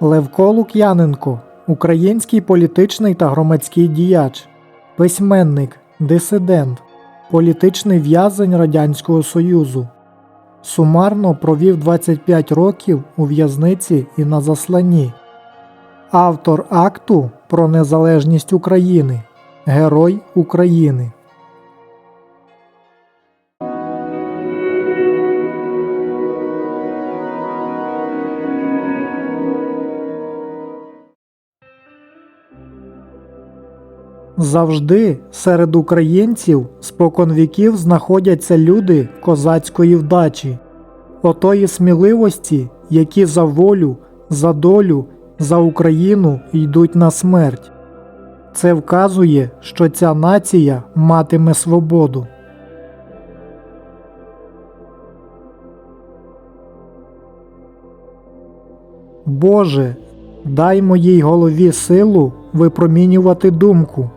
Левко Лук'яненко український політичний та громадський діяч, письменник, дисидент, політичний в'язень Радянського Союзу. Сумарно провів 25 років у в'язниці і на засланні. Автор акту про незалежність України. Герой України. Завжди серед українців споконвіків знаходяться люди козацької вдачі, отої сміливості, які за волю, за долю, за Україну йдуть на смерть. Це вказує, що ця нація матиме свободу. Боже, дай моїй голові силу випромінювати думку,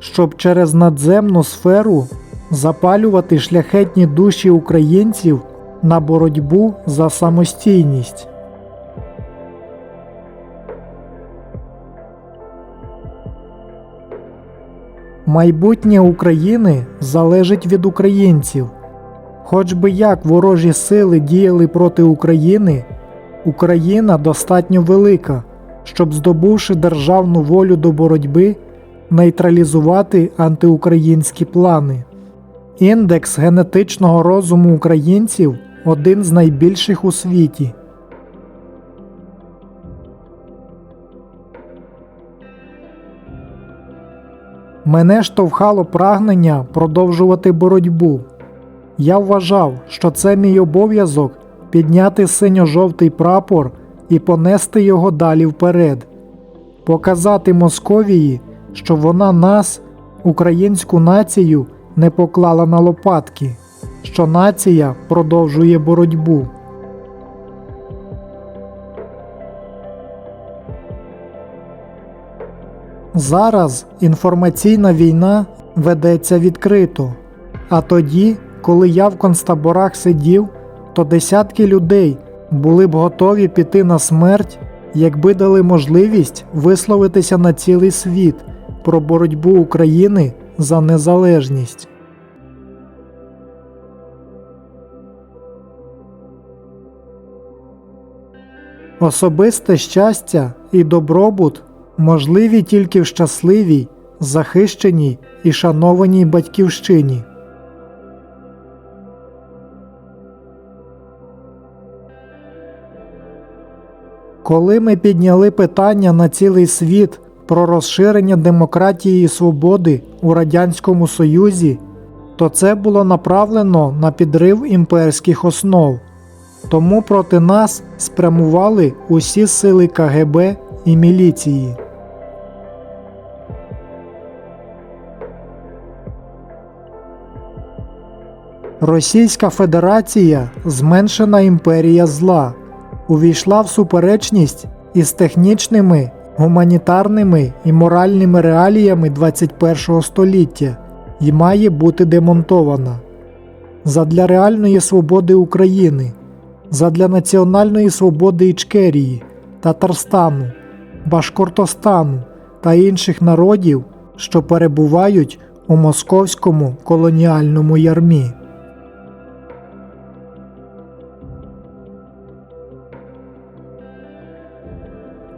щоб через надземну сферу запалювати шляхетні душі українців на боротьбу за самостійність. Майбутнє України залежить від українців. Хоч би як ворожі сили діяли проти України, Україна достатньо велика, щоб, здобувши державну волю до боротьби, нейтралізувати антиукраїнські плани. Індекс генетичного розуму українців один з найбільших у світі. Мене штовхало прагнення продовжувати боротьбу. Я вважав, що це мій обов'язок підняти синьо-жовтий прапор і понести його далі вперед, показати Московії, що вона нас, українську націю, не поклала на лопатки, що нація продовжує боротьбу. Зараз інформаційна війна ведеться відкрито. А тоді, коли я в концтаборах сидів, то десятки людей були б готові піти на смерть, якби дали можливість висловитися на цілий світ про боротьбу України за незалежність. Особисте щастя і добробут можливі тільки в щасливій, захищеній і шанованій батьківщині. Коли ми підняли питання на цілий світ про розширення демократії і свободи у Радянському Союзі, то це було направлено на підрив імперських основ. Тому проти нас спрямували усі сили КГБ і міліції. Російська Федерація зменшена імперія зла, увійшла в суперечність із технічними, гуманітарними і моральними реаліями 21 століття і має бути демонтована. Задля реальної свободи України, задля національної свободи Ічкерії, Татарстану, Башкортостану та інших народів, що перебувають у московському колоніальному ярмі.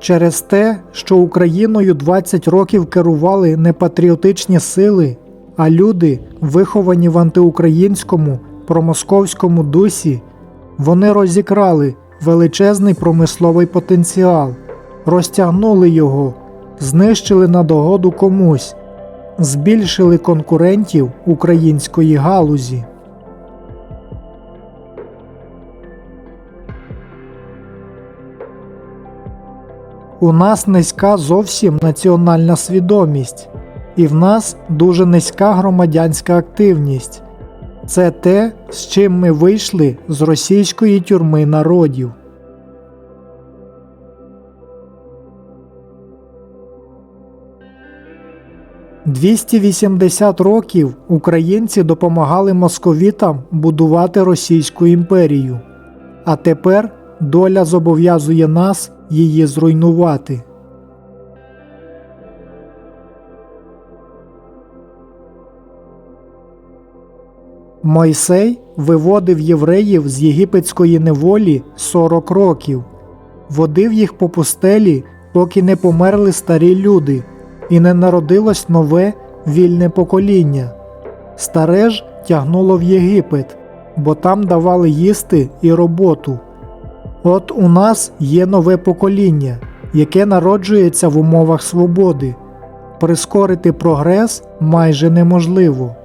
Через те, що Україною 20 років керували не патріотичні сили, а люди, виховані в антиукраїнському промосковському дусі, вони розікрали величезний промисловий потенціал, розтягнули його, знищили на догоду комусь, збільшили конкурентів української галузі. У нас низька зовсім національна свідомість, і в нас дуже низька громадянська активність. Це те, з чим ми вийшли з російської тюрми народів. Двісті вісімдесят років українці допомагали московітам будувати Російську імперію. А тепер доля зобов'язує нас її зруйнувати. Мойсей виводив євреїв з єгипетської неволі 40 років, водив їх по пустелі, поки не померли старі люди, і не народилось нове вільне покоління. Старе ж тягнуло в Єгипет, бо там давали їсти і роботу. От у нас є нове покоління, яке народжується в умовах свободи. Прискорити прогрес майже неможливо.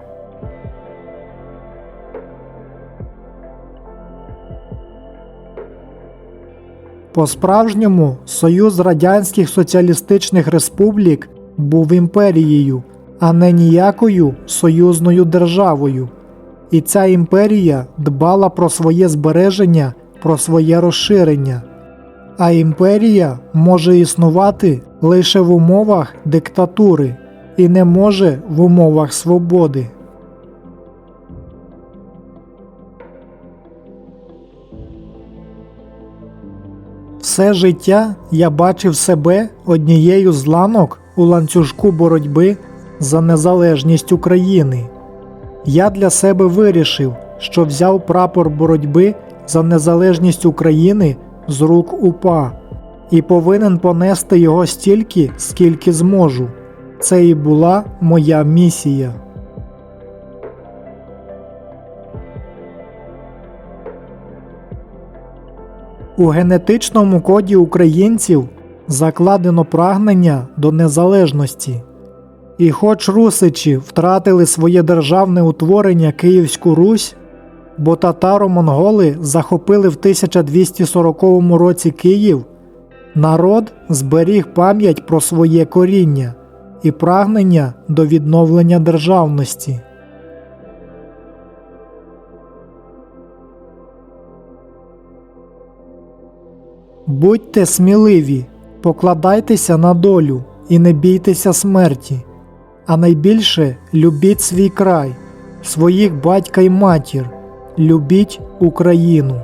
По-справжньому Союз Радянських Соціалістичних Республік був імперією, а не ніякою союзною державою. І ця імперія дбала про своє збереження, про своє розширення. А імперія може існувати лише в умовах диктатури і не може в умовах свободи. Все життя я бачив себе однією з ланок у ланцюжку боротьби за незалежність України. Я для себе вирішив, що взяв прапор боротьби за незалежність України з рук УПА і повинен понести його стільки, скільки зможу. Це і була моя місія. У генетичному коді українців закладено прагнення до незалежності. І хоч русичі втратили своє державне утворення Київську Русь, бо татаро-монголи захопили в 1240 році Київ, народ зберіг пам'ять про своє коріння і прагнення до відновлення державності. Будьте сміливі, покладайтеся на долю і не бійтеся смерті, а найбільше любіть свій край, своїх батька й матір, любіть Україну.